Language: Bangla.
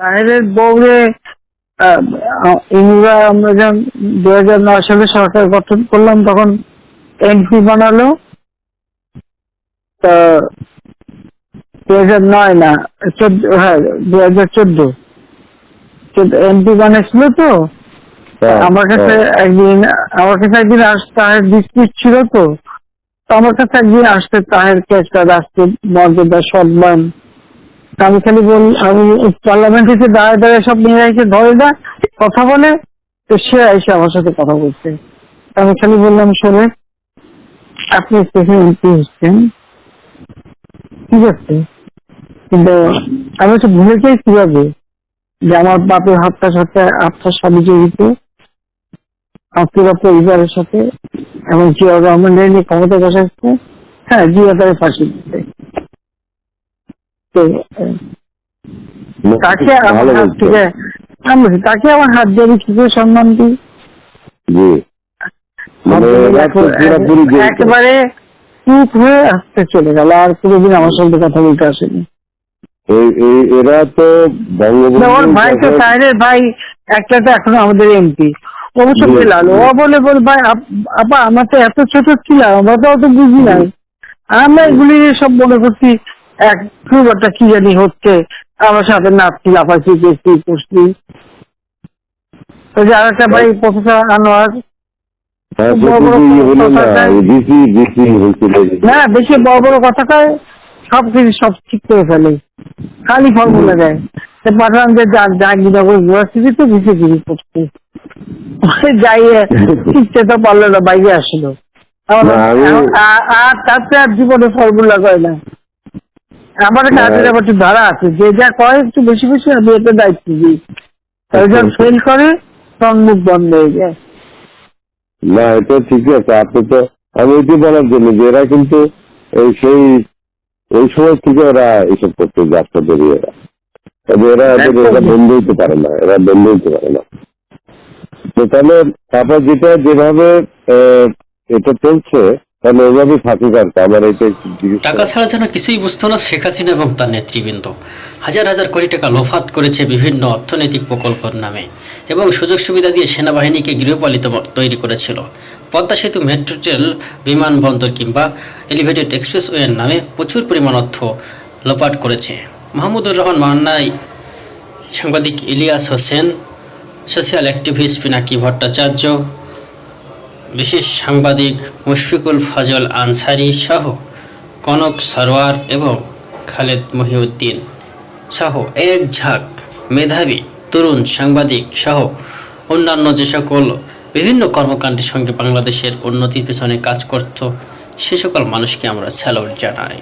তাহেরের বউরে ইন্দিরা আমরা যখন দু হাজার নয় সালে সরকার গঠন করলাম তখন এমপি বানালো। তা দু হাজার নয় না চোদ্দ হ্যাঁ দু হাজার চোদ্দ এমপি বানিয়েছিল তো। হ্যাঁ, আমার কাছে হ্যাঁ। একদিন আমার কাছে একদিন আস তাহের ডিসপিউট ছিল তো। তো আমার কাছে একদিন আসতে তাহেরকে একটা রাষ্ট্র মর্যাদা সম্মান আমি খালি বল, আমি পার্লামেন্ট থেকে দাঁড়ায় দাঁড়ায় সব নিয়ে এসে ধরে না কথা বলে, তো সে এসে আমার সাথে কথা বলছে। আমি খালি বললাম, শোনে, আপনি স্টেশন এমপি হচ্ছেন। ঠিক আছে। কিন্তু আমি তো ভুলে যাই কীভাবে? যে আমার বাপের হত্যার সাথে আপনার স্বামী জড়িত পুরো পরিবারের সাথে, এবং জিয়া রহমানের নিয়ে ক্ষমতা বসাচ্ছে হ্যাঁ জিয়া তাকে ফাঁসি দিতে। তাকে আমার হাত থেকে আমি তাকে আমার হাত দিয়ে আমি কি করে সম্মান দিই? মানে। একেবারে চুপ হয়ে আসতে চলে গেল আর কোনোদিন আমার সঙ্গে কথা বলতে আসেনি। এরা তো ওর ভাই তো সাইনের ভাই একটা তো এখনও আমাদের এমপি অবশ্য। বেলাল ও বলে বল ভাই আপ- আপা আমার তো এত ছোট ছিলাম আমরা তো অত বুঝি নাই। আমরা এগুলি সব মনে করছি এক খুব একটা কি জানি হচ্ছে আমার সাথে নাচছি লাফাচ্ছি ওই যে আরেকটা ভাই প্রফেসর আনোয়ার হ্যাঁ বড় বড় হয়েছিল না বেশি বড় বড় কথা কয় সব কিছু সব ঠিক করে ফেলে। খালি ফর্মুলা দেয়। পাঠান যে জাহাঙ্গীরনগর ইউনিভার্সিটি তো ভিসে গিরি করছে। যাইয়ে শিখতে তো পারল না বাইরে আসলো। আর- আমি- আর- আর আর জীবনে ফর্মুলা কয় না। আমার কাজের আবার একটু ধারা আছে। যে যা কয় একটু বেশি বেশি আমি এতে দায়িত্ব দিই। তাই যখন ফেল করে তখন মুখ বন্ধ হয়ে যায়। না এটা ঠিকই আছে। আপনি তো আমি এটি বলার জন্য যে এরা কিন্তু এই সেই ওই সময় থেকে ওরা এসব করতে যাত্রা বেরিয়ে এরা এরা। এরা বন্ধ হইতে পারে না। এরা বন্ধ হইতে পারে না। তো তাহলে তারপর যেটা যেভাবে এটা চলছে তাহলে ওইভাবেই থাকুক আর কি। আমার এটা টাকা ছাড়া যেন কিছুই বুঝতো না শেখ হাসিনা এবং তার নেতৃবৃন্দ। হাজার হাজার কোটি টাকা লোফাত করেছে বিভিন্ন অর্থনৈতিক প্রকল্পের নামে এবং সুযোগ সুবিধা দিয়ে সেনাবাহিনীকে গৃহপালিত তৈরি করেছিল। পদ্মা সেতু মেট্রো রেল বিমানবন্দর কিংবা এলিভেটেড এক্সপ্রেসওয়ের নামে প্রচুর পরিমাণ অর্থ লোপাট করেছে। মাহমুদুর রহমান মান্নাই সাংবাদিক ইলিয়াস হোসেন সোশ্যাল অ্যাক্টিভিস্ট পিনাকি ভট্টাচার্য বিশেষ সাংবাদিক মুশফিকুল ফজল আনসারি সহ কনক সরওয়ার এবং খালেদ মহিউদ্দিন সহ এক ঝাঁক মেধাবী তরুণ সাংবাদিক সহ অন্যান্য যে সকল বিভিন্ন কর্মকাণ্ডের সঙ্গে বাংলাদেশের উন্নতির পেছনে কাজ করত, সে সকল মানুষকে আমরা স্যালোট জানাই।